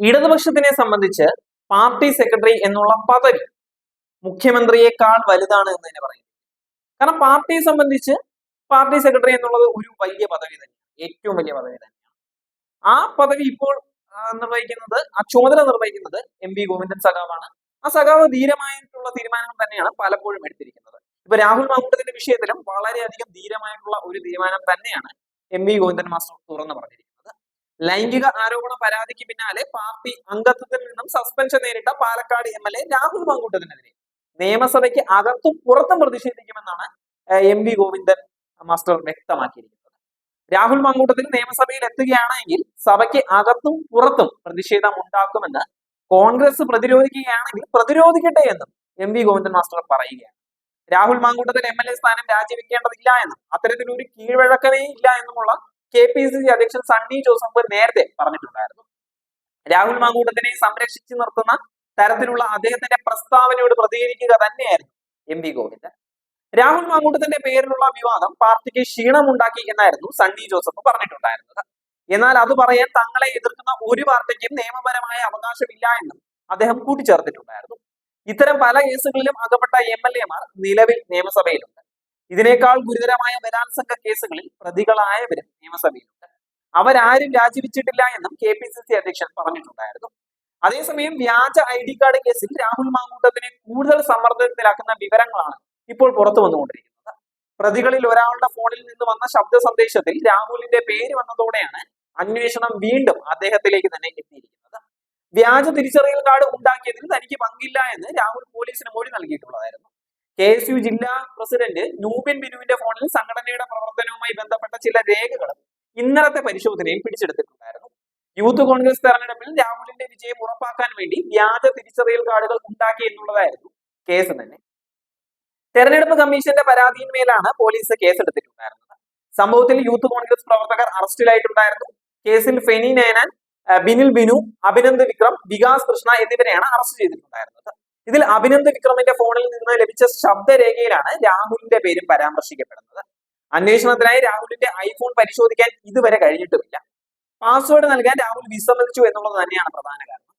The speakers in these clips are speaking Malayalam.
ഇടതുപക്ഷത്തിനെ സംബന്ധിച്ച് പാർട്ടി സെക്രട്ടറി എന്നുള്ള പദവി മുഖ്യമന്ത്രിയെക്കാൾ വലുതാണ് എന്ന് തന്നെ പറയുന്നു. കാരണം പാർട്ടിയെ സംബന്ധിച്ച് പാർട്ടി സെക്രട്ടറി എന്നുള്ളത് ഒരു വലിയ പദവി തന്നെയാണ്. ഏറ്റവും വലിയ പദവി തന്നെയാണ്. ആ പദവി ഇപ്പോൾ നിർവഹിക്കുന്നത് ആ ചുമതല നിർവഹിക്കുന്നത് എം പി ഗോവിന്ദൻ സഖാവാണ്. ആ സഖാവ് ധീരമായിട്ടുള്ള തീരുമാനങ്ങൾ തന്നെയാണ് പലപ്പോഴും എടുത്തിരിക്കുന്നത്. ഇപ്പൊ രാഹുൽ മാങ്കൂട്ടത്തിന്റെ വിഷയത്തിലും വളരെയധികം ധീരമായിട്ടുള്ള ഒരു തീരുമാനം തന്നെയാണ് എം വി ഗോവിന്ദൻ മാസ്റ്റർ തുറന്നു പറഞ്ഞിരിക്കുന്നത്. ലൈംഗിക ആരോപണ പരാതിക്ക് പിന്നാലെ പാർട്ടി അംഗത്വത്തിൽ നിന്നും സസ്പെൻഷൻ നേരിട്ട Palakkad M L A Rahul മങ്കൂട്ടത്തിനെതിരെ. നിയമസഭയ്ക്ക് അകത്തും പുറത്തും പ്രതിഷേധിക്കുമെന്നാണ് എം വി ഗോവിന്ദൻ മാസ്റ്റർ വ്യക്തമാക്കിയിരിക്കുന്നത്. രാഹുൽ മാങ്കൂട്ടത്തിൽ നിയമസഭയിൽ എത്തുകയാണെങ്കിൽ സഭയ്ക്ക് അകത്തും പുറത്തും പ്രതിഷേധം ഉണ്ടാക്കുമെന്ന് കോൺഗ്രസ് പ്രതിരോധിക്കുകയാണെങ്കിൽ പ്രതിരോധിക്കട്ടെ എന്നും എം വി ഗോവിന്ദൻ മാസ്റ്റർ പറയുകയാണ്. Rahul Mamkoottathil M L A സ്ഥാനം രാജിവെക്കേണ്ടതില്ല എന്നും അത്തരത്തിലൊരു കീഴ്വഴക്കമേ ഇല്ല എന്നുമുള്ള കെ പി സി സി അധ്യക്ഷൻ സണ്ണി ജോസഫ് നേരത്തെ പറഞ്ഞിട്ടുണ്ടായിരുന്നു. രാഹുൽ മാങ്കൂട്ടത്തിനെ സംരക്ഷിച്ചു നിർത്തുന്ന തരത്തിലുള്ള അദ്ദേഹത്തിന്റെ പ്രസ്താവനയോട് പ്രതികരിക്കുക തന്നെയായിരുന്നു എം വി ഗോവിന്ദൻ. രാഹുൽ മാങ്കൂട്ടത്തിന്റെ പേരിലുള്ള വിവാദം പാർട്ടിക്ക് ക്ഷീണമുണ്ടാക്കി എന്നായിരുന്നു സണ്ണി ജോസഫ് പറഞ്ഞിട്ടുണ്ടായിരുന്നത്. എന്നാൽ അത് പറയാൻ തങ്ങളെ എതിർക്കുന്ന ഒരു പാർട്ടിക്കും നിയമപരമായ അവകാശമില്ല എന്നും അദ്ദേഹം കൂട്ടിച്ചേർത്തിട്ടുണ്ടായിരുന്നു. ഇത്തരം പല കേസുകളിലും അകപ്പെട്ട എം എൽ എമാർ നിലവിൽ നിയമസഭയിലുണ്ട്. ഇതിനേക്കാൾ ഗുരുതരമായ ബലാത്സംഗ കേസുകളിൽ പ്രതികളായവരും നിയമസഭയിലുണ്ട്. അവരാരും രാജിവെച്ചിട്ടില്ല എന്നും കെ പി സി സി അധ്യക്ഷൻ പറഞ്ഞിട്ടുണ്ടായിരുന്നു. അതേസമയം വ്യാജ ഐ ഡി കാർഡ് കേസിൽ രാഹുൽ മാങ്കൂട്ടത്തിനെ കൂടുതൽ സമ്മർദ്ദത്തിലാക്കുന്ന വിവരങ്ങളാണ് ഇപ്പോൾ പുറത്തു വന്നുകൊണ്ടിരിക്കുന്നത്. പ്രതികളിൽ ഒരാളുടെ ഫോണിൽ നിന്ന് വന്ന ശബ്ദ സന്ദേശത്തിൽ രാഹുലിന്റെ പേര് വന്നതോടെയാണ് അന്വേഷണം വീണ്ടും അദ്ദേഹത്തിലേക്ക് തന്നെ എത്തിയിരിക്കുന്നത്. വ്യാജ തിരിച്ചറിയൽ കാർഡ് ഉണ്ടാക്കിയതിൽ തനിക്ക് പങ്കില്ല എന്ന് രാഹുൽ പോലീസിന് മൊഴി നൽകിയിട്ടുള്ളതായിരുന്നു. കെ എസ് യു ജില്ലാ പ്രസിഡന്റ് നൂബിൻ ബിനുവിന്റെ ഫോണിൽ സംഘടനയുടെ പ്രവർത്തനവുമായി ബന്ധപ്പെട്ട ചില രേഖകളും ഇന്നലത്തെ പരിശോധനയിൽ പിടിച്ചെടുത്തിട്ടുണ്ടായിരുന്നു. യൂത്ത് കോൺഗ്രസ് തെരഞ്ഞെടുപ്പിൽ രാഹുലിന്റെ വിജയം ഉറപ്പാക്കാൻ വേണ്ടി വ്യാജ തിരിച്ചറിയൽ കാർഡുകൾ ഉണ്ടാക്കി എന്നുള്ളതായിരുന്നു കേസ് തന്നെ. തെരഞ്ഞെടുപ്പ് കമ്മീഷന്റെ പരാതിയിന്മേലാണ് പോലീസ് കേസെടുത്തിട്ടുണ്ടായിരുന്നത്. സംഭവത്തിൽ യൂത്ത് കോൺഗ്രസ് പ്രവർത്തകർ അറസ്റ്റിലായിട്ടുണ്ടായിരുന്നു. കേസിൽ ഫെനി നയനാൻ ബിനിൽ ബിനു അഭിനന്ദ് വിക്രം വികാസ് കൃഷ്ണ എന്നിവരെയാണ് അറസ്റ്റ് ചെയ്തിട്ടുണ്ടായിരുന്നത്. ഇതിൽ അഭിനന്ദ് വിക്രമിന്റെ ഫോണിൽ നിന്ന് ലഭിച്ച ശബ്ദരേഖയിലാണ് രാഹുലിന്റെ പേരും പരാമർശിക്കപ്പെടുന്നത്. അന്വേഷണത്തിനായി രാഹുലിന്റെ ഐഫോൺ പരിശോധിക്കാൻ ഇതുവരെ കഴിഞ്ഞിട്ടുമില്ല. പാസ്വേഡ് നൽകാൻ രാഹുൽ വിസമ്മതിച്ചു എന്നുള്ളത് തന്നെയാണ് പ്രധാന കാരണം.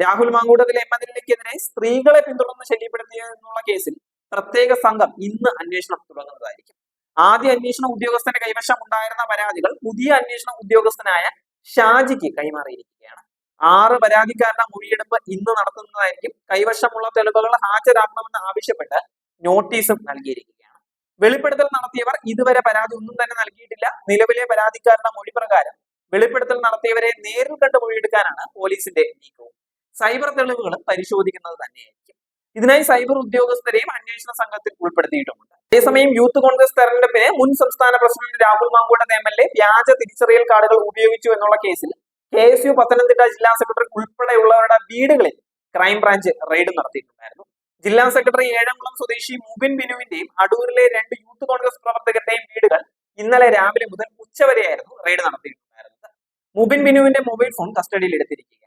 രാഹുൽ മാങ്കൂട്ടത്തിലെ എം എൽ എക്കെതിരെ സ്ത്രീകളെ പിന്തുടർന്ന് ശല്യപ്പെടുത്തിയെന്നുള്ള കേസിൽ പ്രത്യേക സംഘം ഇന്ന് അന്വേഷണം തുടങ്ങുന്നതായിരിക്കും. ആദ്യ അന്വേഷണ ഉദ്യോഗസ്ഥന്റെ കൈവശം ഉണ്ടായിരുന്ന പരാതികൾ പുതിയ അന്വേഷണ ഉദ്യോഗസ്ഥനായ ഷാജിക്ക് കൈമാറിയിരിക്കുകയാണ്. ആറ് പരാതിക്കാരുടെ മൊഴിയെടുപ്പ് ഇന്ന് നടത്തുന്നതായിരിക്കും. കൈവശമുള്ള തെളിവുകൾ ഹാജരാക്കണമെന്ന് ആവശ്യപ്പെട്ട് നോട്ടീസും നൽകിയിരിക്കുകയാണ്. വെളിപ്പെടുത്തൽ നടത്തിയവർ ഇതുവരെ പരാതി ഒന്നും തന്നെ നൽകിയിട്ടില്ല. നിലവിലെ പരാതിക്കാരുടെ മൊഴി പ്രകാരം വെളിപ്പെടുത്തൽ നടത്തിയവരെ നേരിൽ കണ്ട് മൊഴിയെടുക്കാനാണ് പോലീസിന്റെ നീക്കവും. സൈബർ തെളിവുകളും പരിശോധിക്കുന്നത് തന്നെയായിരിക്കും. ഇതിനായി സൈബർ ഉദ്യോഗസ്ഥരെയും അന്വേഷണ സംഘത്തിൽ ഉൾപ്പെടുത്തിയിട്ടുമുണ്ട്. അതേസമയം യൂത്ത് കോൺഗ്രസ് തെരഞ്ഞെടുപ്പിന് മുൻ സംസ്ഥാന president Rahul Mamkoottan M L A വ്യാജ തിരിച്ചറിയൽ കാർഡുകൾ ഉപയോഗിച്ചു എന്നുള്ള കേസിൽ കെ എസ് യു പത്തനംതിട്ട ജില്ലാ സെക്രട്ടറി ഉൾപ്പെടെയുള്ളവരുടെ വീടുകളിൽ ക്രൈംബ്രാഞ്ച് റെയ്ഡ് നടത്തിയിട്ടുണ്ടായിരുന്നു. ജില്ലാ സെക്രട്ടറി ഏഴംകുളം സ്വദേശി മുബിൻ ബിനുവിന്റെയും അടൂരിലെ രണ്ട് യൂത്ത് കോൺഗ്രസ് പ്രവർത്തകരുടെയും വീടുകൾ ഇന്നലെ രാവിലെ മുതൽ ഉച്ചവരെയായിരുന്നു റെയ്ഡ് നടത്തിയിട്ടുണ്ടായിരുന്നത്. മുബിൻ ബിനുവിന്റെ മൊബൈൽ ഫോൺ കസ്റ്റഡിയിൽ എടുത്തിരിക്കുകയാണ്.